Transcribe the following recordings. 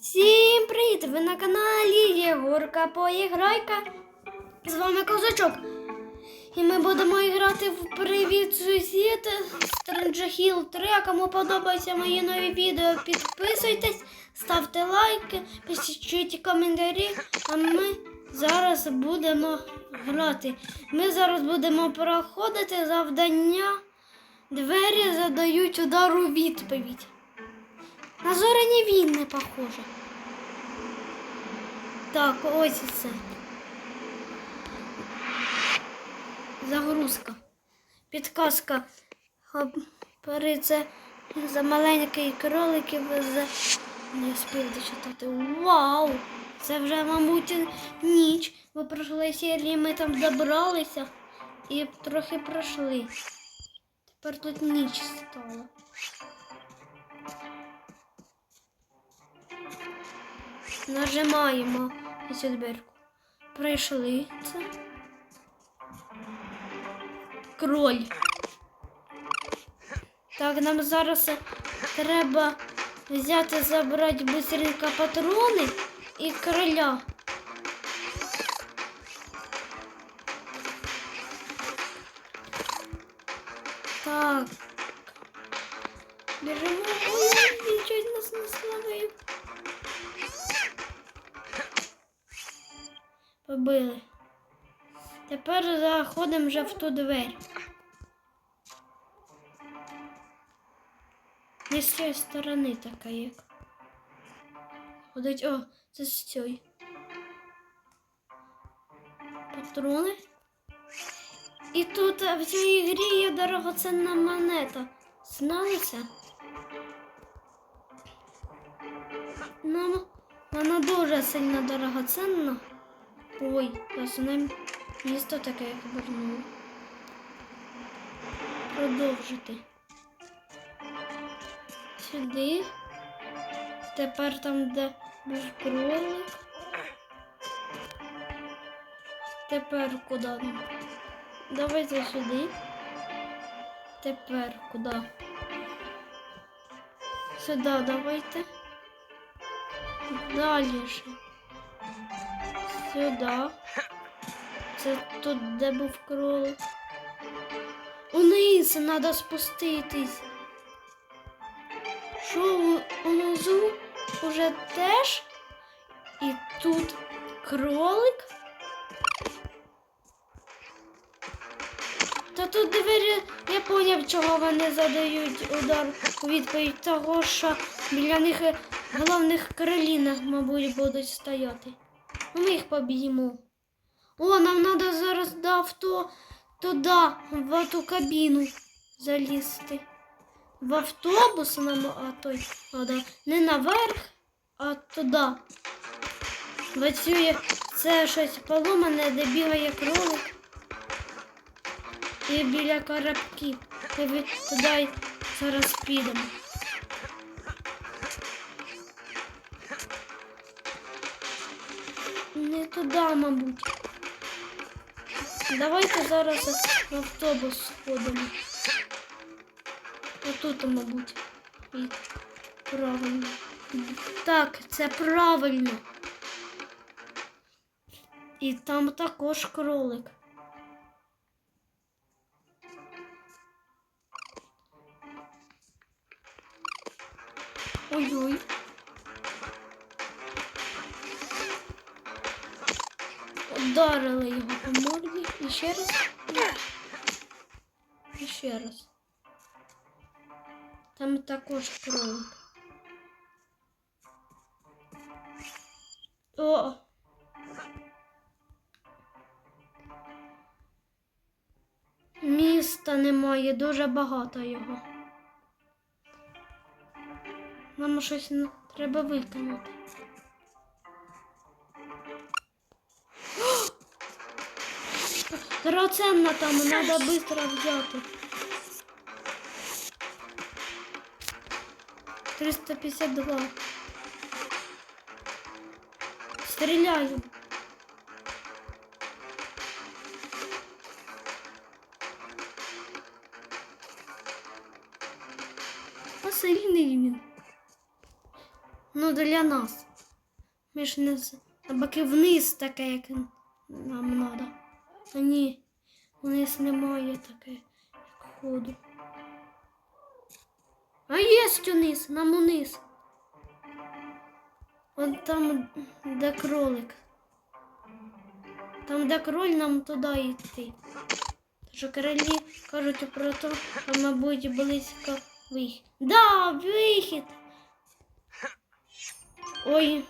Всім привіт! Ви на каналі Єгорка Поіграйка. З вами Козачок. І ми будемо грати в Привіт сусід Stranger Hill 3. А кому подобаються мої нові відео, підписуйтесь, ставте лайки, пишіть коментарі. А ми зараз будемо грати. Ми зараз будемо проходити завдання. Двері задають удар у відповідь. На зоряні війни похоже. Так, ось і це. Загрузка. Підказка. Бери це за маленький кроликів за. Не спів дочитати. Вау! Це вже, мабуть, ніч. Бо пройшли серії ми там добралися і трохи пройшли. Тепер тут ніч стала. Нажимаємо на цю дверку. Прийшли це. Кроль. Так, нам зараз треба взяти, забрати быстренько патрони і кроля. Так. Біжимо. Ой, щось нас не славив. Побили. Тепер заходимо вже в ту двері. Не з цієї сторони така як. Ходить, о, це з цієї. Патрони. І тут в цій грі є дорогоцінна монета. Знали це? Нам вона дуже сильно дорогоцінна. Ой, за місто таке як вернуло. Продовжити. Сюди. Тепер там, де був кролик. Тепер куди? Давайте сюди. Тепер куди? Сюди давайте. Далі ж. Сюди. Це тут, де був кролик. Униз треба спуститись. Що унизу уже теж? І тут кролик. Та тут двері, я поняв, чого вони задають удар у відповідь того, що біля них головних крилінах, мабуть, будуть стояти. Ми їх поб'ємо. О, нам треба зараз до авто туди, в ту кабіну залізти. В автобус нам, а той, треба не наверх, а туди. В це щось поломане, де бігає кролик. І біля коробків. І туди зараз підемо. Туди, мабуть. Давайте зараз в автобус сходимо. Отут, мабуть. Правильно. Так, це правильно. І там також кролик. Ой-ой. Ударили його по морді. І ще раз. І ще раз. Там також кролик. О! Міста немає, дуже багато його. Нам щось треба виконати. Драгоценна там, треба швидко взяти. 352. Стріляю. А сильний він. Ну, для нас. Ми ж не з баки вниз таке, як нам треба. А ні, вниз немає таке, ходу. А є униз, нам униз. Вон там, де кролик. Там, де кроль, нам туди йти. Що королі кажуть про те, що, мабуть, близько вихід. Да, вихід. Ой.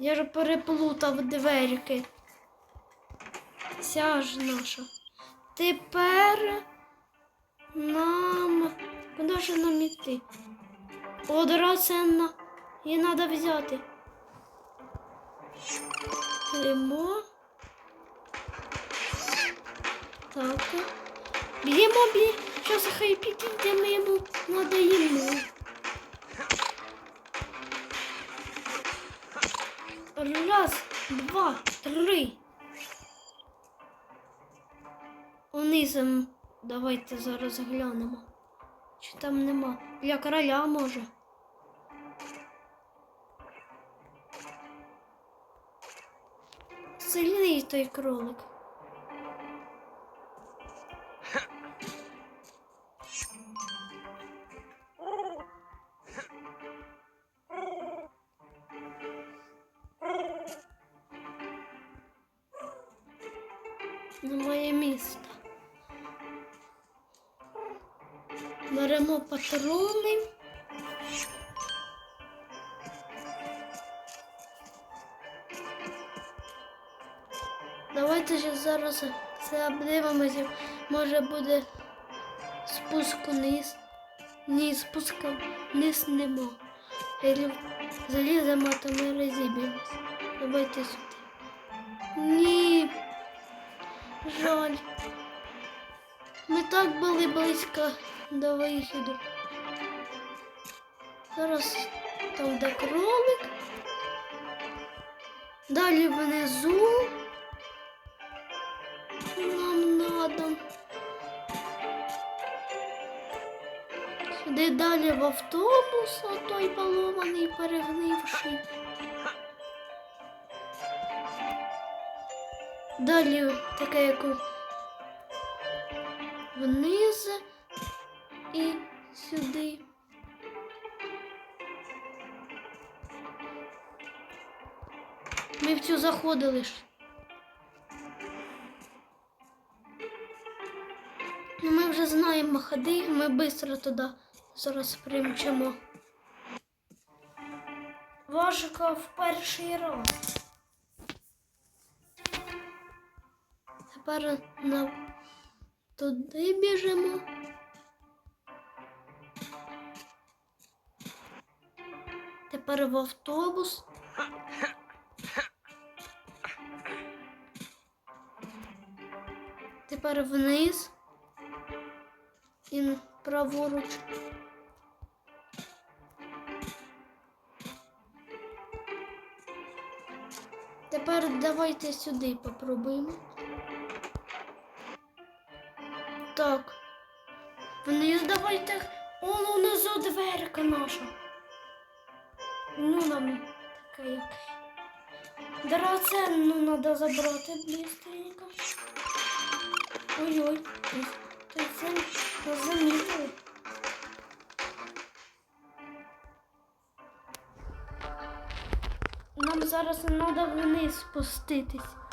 Я ж переплутав дверки. Ця ж наша. Тепер нам. Куди ж нам іти? Одра ценна. Її треба взяти. Беремо. Так. Б'ємо бі. Зараз хай підійде, ми йому надаємо. Раз, два, три. Унизом давайте зараз глянемо. Чи там нема? Для короля може. Сильний той кролик. Немає міста. Беремо патрони. Давайте ж зараз це обдивимося. Може буде спуск вниз. Ні, спуска вниз нема. Заліземо, то ми розіб'ємось. Давайте сюди. Ні. Жаль. Ми так були близько до виходу. Зараз там де кролик. Далі внизу. Нам надо. Сюди далі в автобус, а той поломаний, перегнивший. Далі таке як вниз і сюди. Ми в цю заходили ж. Ну, ми вже знаємо ходи, ми швидко туди зараз примчимо. Важко в перший раз. Тепер на туди біжимо. Тепер в автобус. Тепер вниз і праворуч. Тепер давайте сюди попробуємо. Так. Вниз давайте. О, внизу дверка наша. Ну нам така як. Драгоценну треба забрати быстренько. Ой-ой. Це нас замітили. Нам зараз треба вниз спуститись.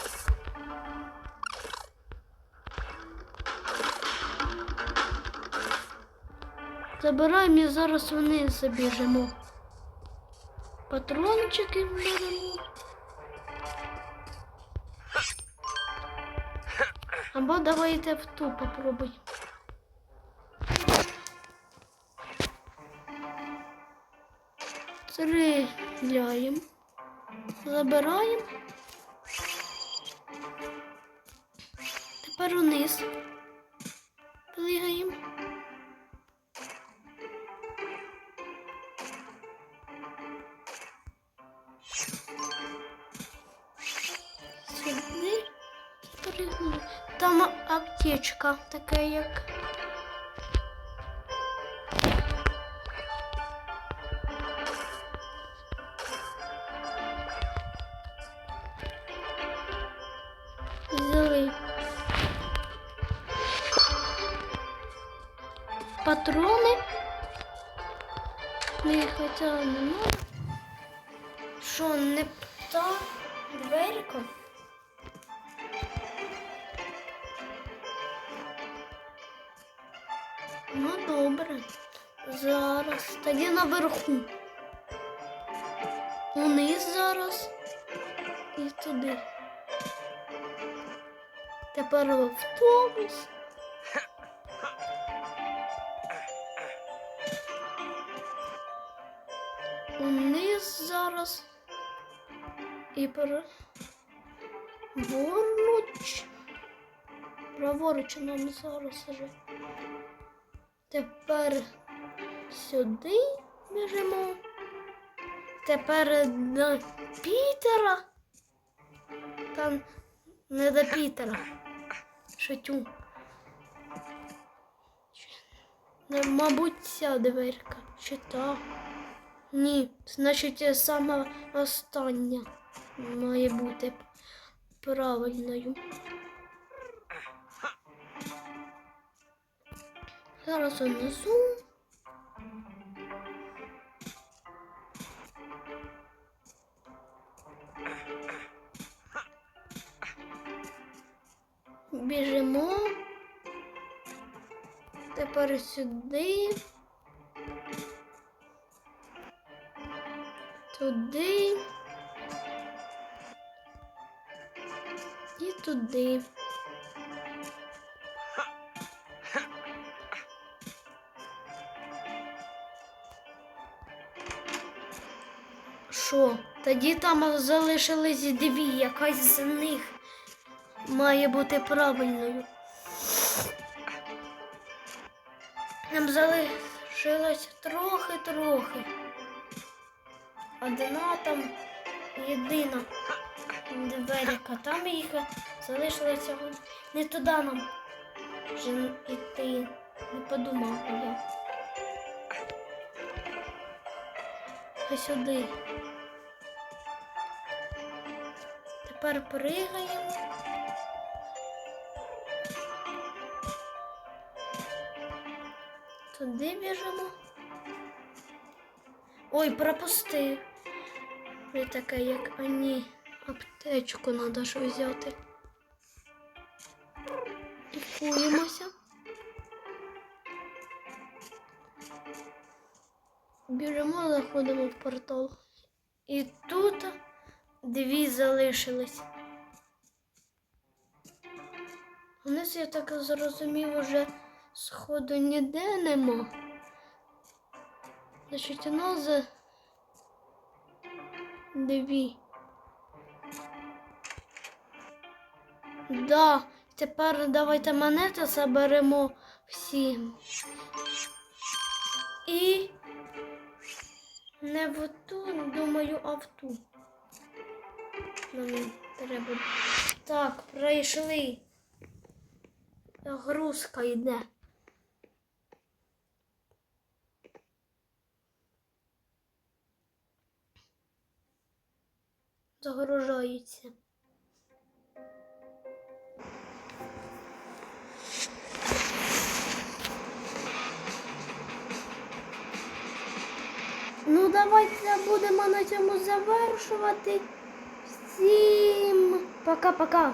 Забираємо і зараз вниз забіжимо. Патрончики беремо. Або давайте в ту попробуй. Стріляємо. Забираємо. Тепер вниз. Плигаємо. там аптечка така як. Взяли. Патрони. Не хотіла немає. Що, не та дверка? Зараз. Наверху. Униз зараз. І туди. Тепер автобус. Униз зараз. І пер... Поруч. Праворуч нам зараз уже. Тепер сюди біжимо. Тепер до Пітера. Там не до Пітера. Шутю. Не, мабуть, ця дверка. Чи та? Ні, значить, саме остання має бути правильною. Зараз унизу. Біжимо. Тепер сюди. Туди. І туди. Що? Тоді там залишились дві, якась з них має бути правильною. Нам залишилось трохи-трохи. Одна там єдина дверка. Там їх залишилося не туди нам вже йти. Не подумав я. А сюди. Тепер пригаємо. Туди біжимо. Ой, пропустив. Не таке, як а ні. Аптечку треба ж взяти. Лікуємося. Біжимо, заходимо в портал. І тут дві залишились. У я так зрозумів, уже сходу ніде нема. Значить, нас за дві. Да, тепер давайте монети заберемо всі. І не в ту, думаю, а в ту. Нам треба. Так, пройшли. Грузка йде. Загружається. Ну, давайте будемо на цьому завершувати. Всім пока-пока.